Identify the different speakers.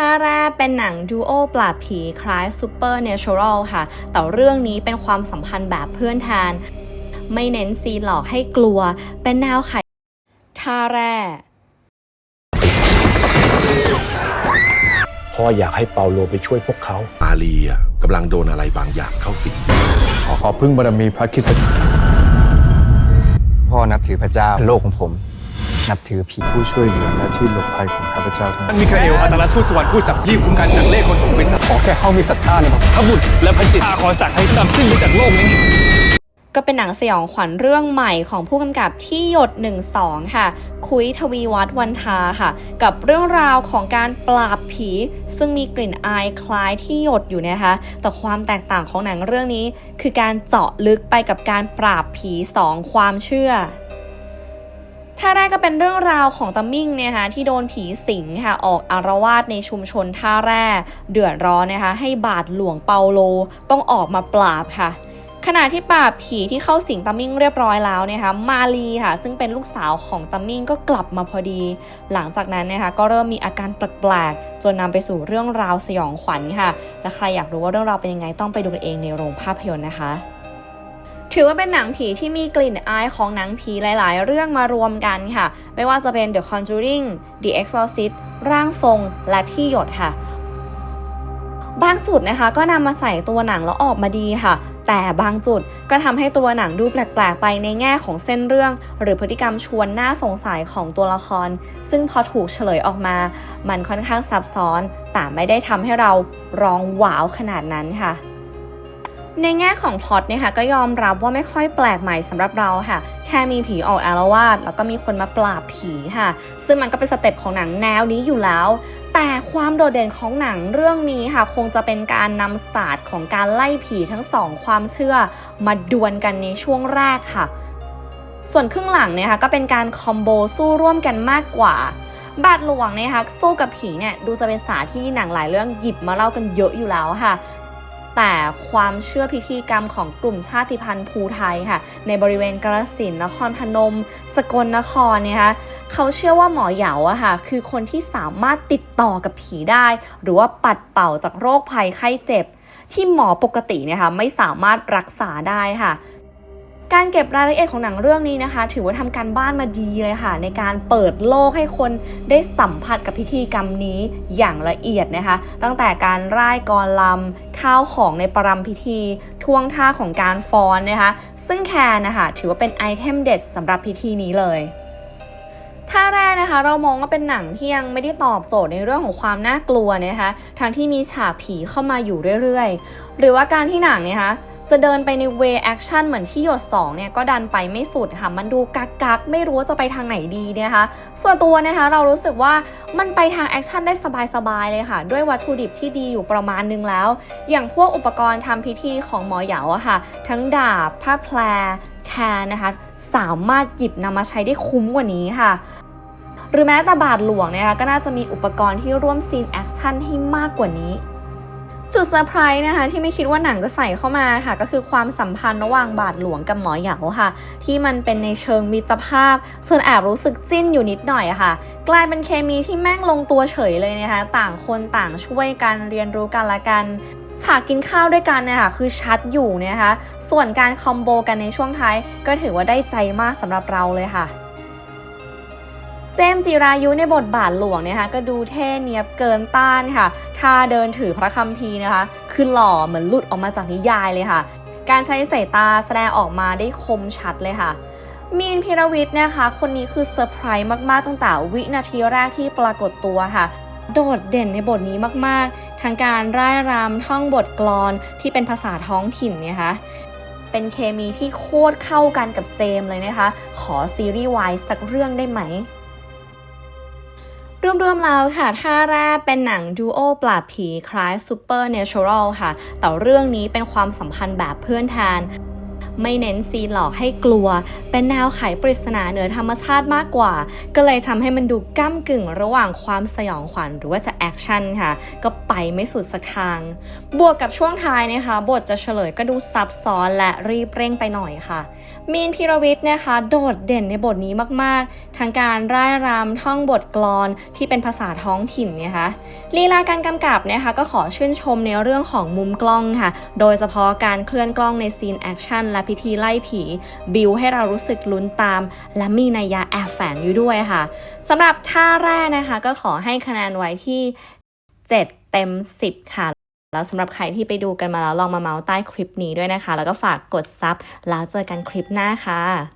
Speaker 1: ท่าแรกเป็นหนังดูโอปราบผีคล้ายซูเปอร์เนเชอรัลค่ะ แต่เรื่องนี้เป็นความสัมพันธ์แบบเพื่อนแทนไม่เน้นซีนหลอกให้กลัว เป็นแนวไขท่าแรก
Speaker 2: พ่ออยากให้เปาโลไปช่วยพวกเขา
Speaker 3: อาลีอะกำลังโดนอะไรบางอย่างเข้าสิง
Speaker 2: ขอขอพึ่งบารมีพระคริสต์
Speaker 4: พ่อนับถือพระเจ้าโลกของผม นับถือผี
Speaker 2: ผู้ช่วยเหลือและที่หลบภัยของข้าพเจ้าทั้งหลาย
Speaker 5: มิคาเอลอัตลัทูตสวรรค์ผู้ศักดิ์สิทธิ์คุ้มกันจากเล่ห์คนของบริษัท
Speaker 2: ขอแค่เขามีศรัทธาในพระบุตรและพระจิต
Speaker 5: อาขอสั่งให้จำสิ้นไปจากโลกนี้
Speaker 1: ก็เป็นหนังสยองขวัญเรื่องใหม่ของผู้กำกับที่หยด 1-2 ค่ะ คุยทวีวัฒน์วันทาค่ะ กับเรื่องราวของการปราบผี ซึ่งมีกลิ่นอายคล้ายที่หยดอยู่นะคะ แต่ความแตกต่างของหนังเรื่องนี้ คือการเจาะลึกไปกับการปราบผี 2 ความเชื่อ ท่าแรกก็เป็นเรื่องราวของตามิ่งเนี่ยค่ะที่โดนผีสิงค่ะออกอารวาสในชุมชนท่าแร่เดือดร้อนนะคะให้บาทหลวงเปาโลต้องออกมาปราบค่ะ ขณะที่ปราบผีที่เข้าสิงตามิ่งเรียบร้อยแล้วนะคะมาลีค่ะ ซึ่งเป็นลูกสาวของตามิ่งก็กลับมาพอดี หลังจากนั้นนะคะก็เริ่มมีอาการแปลกๆจนนำไปสู่เรื่องราวสยองขวัญค่ะและใครอยากรู้ว่าเรื่องราวเป็นยังไงต้องไปดูกันเองในโรงภาพยนตร์นะคะ ถือว่าเป็นหนังผีที่มีกลิ่นอายของหนังผีหลาย ๆ เรื่องมารวมกันค่ะ ไม่ว่าจะเป็น The Conjuring The Exorcist ร่างทรง และที่หยดค่ะ บางจุดนะคะก็นำมาใส่ตัวหนังแล้วออกมาดีค่ะ แต่บางจุดก็ทำให้ตัวหนังดูแปลก ๆ ไปในแง่ของเส้นเรื่อง หรือพฤติกรรมชวนน่าสงสัยของตัวละคร ซึ่งพอถูกเฉลยออกมา มันค่อนข้างซับซ้อน แต่ไม่ได้ทำให้เราร้องว้าวขนาดนั้นค่ะ ในแง่ของพล็อตเนี่ยค่ะก็ยอมรับว่าไม่ค่อยแปลกใหม่สำหรับเราค่ะ แค่มีผีออกอารวาสแล้วก็มีคนมาปราบผีค่ะ ซึ่งมันก็เป็นสเต็ปของหนังแนวนี้อยู่แล้ว แต่ความโดดเด่นของหนังเรื่องนี้ค่ะ คงจะเป็นการนำศาสตร์ของการไล่ผีทั้งสองความเชื่อ มาดวลกันในช่วงแรกค่ะ ส่วนครึ่งหลังเนี่ยค่ะก็เป็นการคอมโบสู้ร่วมกันมากกว่าบาทหลวงเนี่ยค่ะสู้กับผีเนี่ยดูจะเป็นศาสตร์ที่หนังหลายเรื่องหยิบมาเล่ากันเยอะอยู่แล้วค่ะ แต่ความเชื่อพิธีกรรมของกลุ่มชาติพันธุ์ภูไทยค่ะ ในบริเวณกรสินนครพนม สกลนครเนี่ยค่ะเขาเชื่อว่าหมอเหยาอะค่ะ คือคนที่สามารถติดต่อกับผีได้ หรือว่าปัดเป่าจากโรคภัยไข้เจ็บ ที่หมอปกติเนี่ยค่ะไม่สามารถรักษาได้ค่ะ การเก็บรายละเอียดของหนังเรื่องนี้นะคะ ถือว่าทำการบ้านมาดีเลยค่ะ ในการเปิดโลกให้คนได้สัมผัสกับพิธีกรรมนี้อย่างละเอียดนะคะ ตั้งแต่การร่ายกรลำข้าวของในประรำพิธีท่วงท่าของการฟ้อนนะคะ ซึ่งแคนนะคะถือว่าเป็นไอเทมเด็ดสำหรับพิธีนี้เลยท่าแรกนะคะเรามองว่าเป็นหนังที่ยังไม่ได้ตอบโจทย์ในเรื่องของความน่ากลัวนะคะทั้งที่มีฉากผีเข้ามาอยู่เรื่อยๆ หรือว่าการที่หนังเนี่ยคะ จะเดินไปในเวแอคชั่นเหมือนที่หยด2เนี่ยก็ดันไปไม่สุดค่ะ มันดูกักกักไม่รู้จะไปทางไหนดีนะคะ ส่วนตัวนะคะเรารู้สึกว่ามันไปทางแอคชั่นได้สบาย ๆ เลยค่ะ ด้วยวัตถุดิบที่ดีอยู่ประมาณนึงแล้ว อย่างพวกอุปกรณ์ทำพิธีของหมอเหยาอะค่ะ ทั้งดาบ ผ้าแพรแคนนะคะสามารถหยิบนำมาใช้ได้คุ้มกว่านี้ค่ะหรือแม้แต่บาทหลวงเนี่ยค่ะก็น่าจะมีอุปกรณ์ที่ร่วมซีนแอคชั่นให้มากกว่านี้ จุดเซอร์ไพรส์นะคะที่ไม่คิดว่าหนังจะใส่เข้ามาค่ะ ก็คือความสัมพันธ์ระหว่างบาทหลวงกับหมอเหยาค่ะ ที่มันเป็นในเชิงมิตรภาพ ส่วนแอบรู้สึกจิ้นอยู่นิดหน่อยค่ะ กลายเป็นเคมีที่แม่งลงตัวเฉยเลยนะคะ ต่างคนต่างช่วยกันเรียนรู้กันละกันฉากกินข้าวด้วยกันเนี่ยค่ะคือชัดอยู่นะคะ ส่วนการคอมโบกันในช่วงท้ายก็ถือว่าได้ใจมากสำหรับเราเลยค่ะ เจมส์จิรายุในบทบาทหลวงเนี่ยค่ะก็ดูเท่เนียบเกินต้านค่ะถ้าเดินถือพระคัมภีร์นะคะ คือหล่อเหมือนหลุดออกมาจากนิยายเลยค่ะ การใช้สายตาแสดงออกมาได้คมชัดเลยค่ะ มีนพิรวิทย์นะคะ คนนี้คือเซอร์ไพรส์มากๆตั้งแต่วินาทีแรกที่ปรากฏตัวค่ะ โดดเด่นในบทนี้มากๆทั้งการร่ายรำท่องบทกลอนที่เป็นภาษาท้องถิ่นเนี่ยค่ะเป็นเคมีที่โคตรเข้ากันกับเจมส์เลยนะคะ ขอซีรีส์วายสักเรื่องได้ไหม รวมๆแล้วค่ะท่าแรกเป็นหนังดูโอปราบผีคล้ายซูเปอร์เนเชอรัลค่ะ แต่เรื่องนี้เป็นความสัมพันธ์แบบเพื่อนแทน ไม่เน้นซีนหลอกให้กลัว เป็นแนวไขปริศนาเหนือธรรมชาติมากกว่า ก็เลยทำให้มันดูก้ากึ่งระหว่างความสยองขวัญหรือว่าจะแอคชั่นค่ะ ก็ไปไม่สุดสักทาง บวกกับช่วงท้ายนะคะ บทจะเฉลยก็ดูซับซ้อนและรีบเร่งไปหน่อยค่ะ มีนพิรวิทย์นะคะ โดดเด่นในบทนี้มากๆทั้งการร่ายรำท่องบทกลอนที่เป็นภาษาท้องถิ่นนะคะลีลาการกำกับนะคะก็ขอชื่นชมในเรื่องของมุมกล้องค่ะ โดยเฉพาะการเคลื่อนกล้องในซีนแอคชั่นและพิธีไล่ผีบิวให้เรารู้สึกลุ้นตาม และมีนัยยะแอบแฝงอยู่ด้วยค่ะสำหรับท่าแรกนะคะ ก็ขอให้คะแนนไว้ที่ 7 เต็ม 10 ค่ะแล้วสำหรับใครที่ไปดูกันมาแล้วลองมาเมาส์ใต้คลิปนี้ด้วยนะคะ แล้วก็ฝากกดซับแล้วเจอกันคลิปหน้าค่ะ